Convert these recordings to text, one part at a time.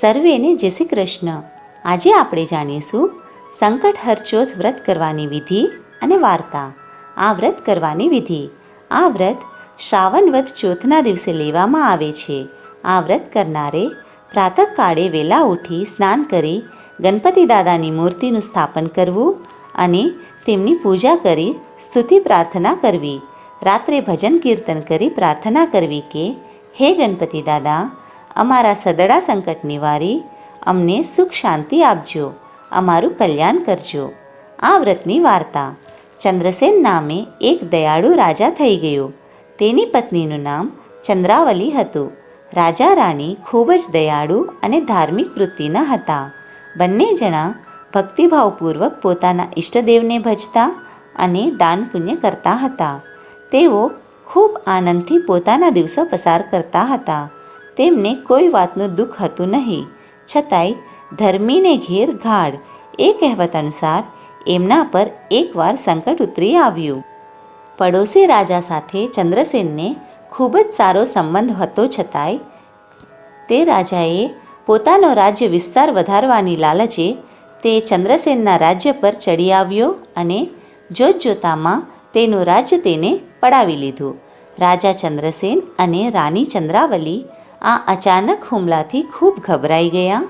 સર્વેને જય શ્રી કૃષ્ણ. આજે આપણે જાણીશું સંકટ હરચોથ વ્રત કરવાની વિધિ અને વાર્તા. આ વ્રત કરવાની વિધિ. આ વ્રત શ્રાવણ વધ ચોથના દિવસે લેવામાં આવે છે. આ વ્રત કરનારે પ્રાતઃકાળે વહેલા ઉઠી સ્નાન કરી ગણપતિ દાદાની મૂર્તિનું સ્થાપન કરવું અને તેમની પૂજા કરી સ્તુતિ પ્રાર્થના કરવી. રાત્રે ભજન કીર્તન કરી પ્રાર્થના કરવી કે, હે ગણપતિ દાદા અમારા સદડા સંકટ નિવારી, અમને સુખ શાંતિ આપજો, અમારું કલ્યાણ કરજો. આ વ્રતની વાર્તા. ચંદ્રસેન નામે એક દયાળુ રાજા થઈ ગયો. તેની પત્નીનું નામ ચંદ્રાવલી હતું. રાજા રાણી ખૂબ જ દયાળુ અને ધાર્મિક વૃત્તિના હતા. બંને જણા ભક્તિભાવપૂર્વક પોતાના ઈષ્ટદેવને ભજતા અને દાન પુણ્ય કરતા હતા. તેઓ ખૂબ આનંદથી પોતાના દિવસો પસાર કરતા હતા. તેમને કોઈ વાતનું દુઃખ હતું નહીં. છતાંય ધર્મીને ઘેર ગાઢ એ કહેવત અનુસાર એમના પર એકવાર સંકટ ઉતરી આવ્યું. પડોશી રાજા સાથે ચંદ્રસેનને ખૂબ જ સારો સંબંધ હતો છતાંય તે રાજાએ પોતાનો રાજ્ય વિસ્તાર વધારવાની લાલચે તે ચંદ્રસેનના રાજ્ય પર ચડી આવ્યો અને જોતજોતામાં તેનું રાજ્ય તેને પડાવી લીધું. રાજા ચંદ્રસેન અને રાણી ચંદ્રાવલી આ અચાનક હુમલાથી ખૂબ ગભરાઈ ગયા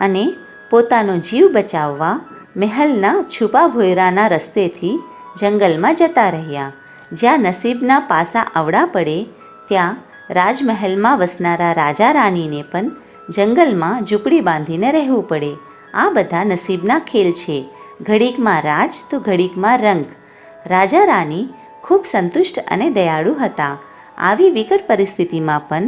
અને પોતાનો જીવ બચાવવા મહેલના છુપા ભોયરાના રસ્તેથી જંગલમાં જતા રહ્યા. જ્યાં નસીબના પાસા અવડા પડે, ત્યાં રાજમહેલમાં વસનારા રાજા રાણીને પણ જંગલમાં ઝૂંપડી બાંધીને રહેવું પડે. આ બધા નસીબના ખેલ છે. ઘડીકમાં રાજ તો ઘડીકમાં રંગ. રાજા રાણી ખૂબ સંતુષ્ટ અને દયાળુ હતા. આવી વિકટ પરિસ્થિતિમાં પણ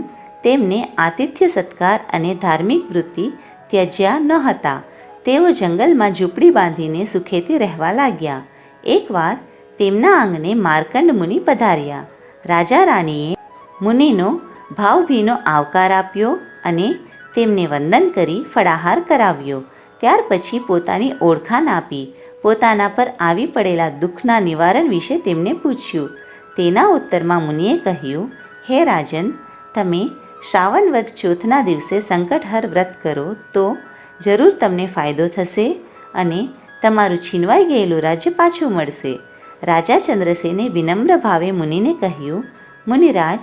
તેમને આતિથ્ય સત્કાર અને ધાર્મિક વૃત્તિ ત્યજ્યા ન હતા. તેઓ જંગલમાં ઝૂંપડી બાંધીને સુખેથી રહેવા લાગ્યા. એકવાર તેમના આંગણે માર્કંડ મુનિ પધાર્યા. રાજા રાણીએ મુનિનો ભાવભીનો આવકાર આપ્યો અને તેમને વંદન કરી ફળાહાર કરાવ્યો. ત્યાર પછી પોતાની ઓળખાણ આપી. પોતાના પર આવી પડેલા દુઃખના નિવારણ વિશે તેમને પૂછ્યું. તેના ઉત્તરમાં મુનિએ કહ્યું, હે રાજન, તમે શ્રાવણ વદ ચોથના દિવસે સંકટહર વ્રત કરો તો જરૂર તમને ફાયદો થશે અને તમારું છીનવાઈ ગયેલું રાજ્ય પાછું મળશે. રાજા ચંદ્રસેને વિનમ્ર ભાવે મુનિને કહ્યું, મુનિરાજ,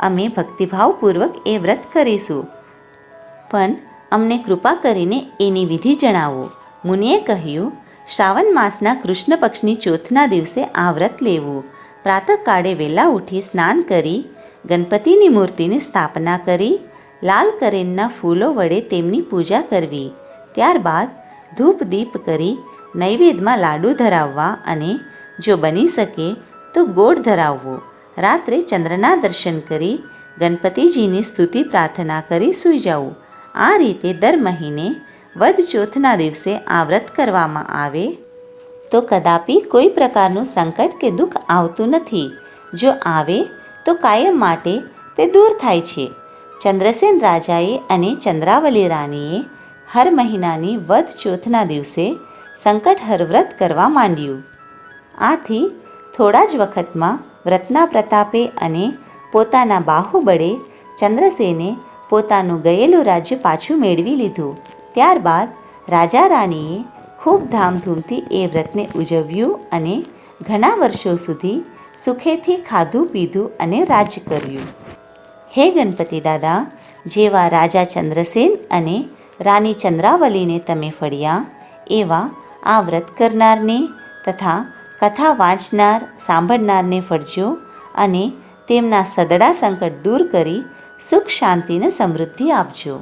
અમે ભક્તિભાવપૂર્વક એ વ્રત કરીશું. પણ અમને કૃપા કરીને એની વિધિ જણાવો. મુનિએ કહ્યું, શ્રાવણ માસના કૃષ્ણ પક્ષની ચોથના દિવસે આ વ્રત લેવું. પ્રાતઃકાળે વહેલા ઉઠી સ્નાન કરી ગણપતિની મૂર્તિની સ્થાપના કરી, લાલ કરેનના ફૂલો વડે તેમની પૂજા કરવી. ત્યારબાદ ધૂપ દીપ કરી, નૈવેદ્યમાં લાડુ ધરાવવા અને જો બની શકે તો ગોળ ધરાવવો. રાત્રે ચંદ્રના દર્શન કરી, ગણપતિજીની સ્તુતિ પ્રાર્થના કરી સૂઈ જવું. આ રીતે દર મહિને વદ ચોથના દિવસે આ વ્રત કરવામાં આવે. તો કદાપી કોઈ પ્રકારનું સંકટ કે દુઃખ આવતું નથી. જો આવે તો કાયમ માટે તે દૂર થાય છે. ચંદ્રસેન રાજાએ અને ચંદ્રાવલી રાણીએ હર મહિનાની વધ ચોથના દિવસે સંકટહર વ્રત કરવા માંડ્યું. આથી થોડા જ વખતમાં વ્રતના પ્રતાપે અને પોતાના બાહુબળે ચંદ્રસેને પોતાનું ગયેલું રાજ્ય પાછું મેળવી લીધું. ત્યારબાદ રાજા રાણીએ ખૂબ ધામધૂમથી એ વ્રતને ઉજવ્યું અને ઘણા વર્ષો સુધી સુખેથી ખાધું, પીધું અને રાજ કર્યું. હે ગણપતિ દાદા, જેવા રાજા ચંદ્રસેન અને રાણી ચંદ્રાવલીને તમે ફળ્યા, એવા આ વ્રત કરનારને તથા કથા વાંચનાર, સાંભળનારને ફળજો અને તેમના સદડા સંકટ દૂર કરી સુખ શાંતિને સમૃદ્ધિ આપજો.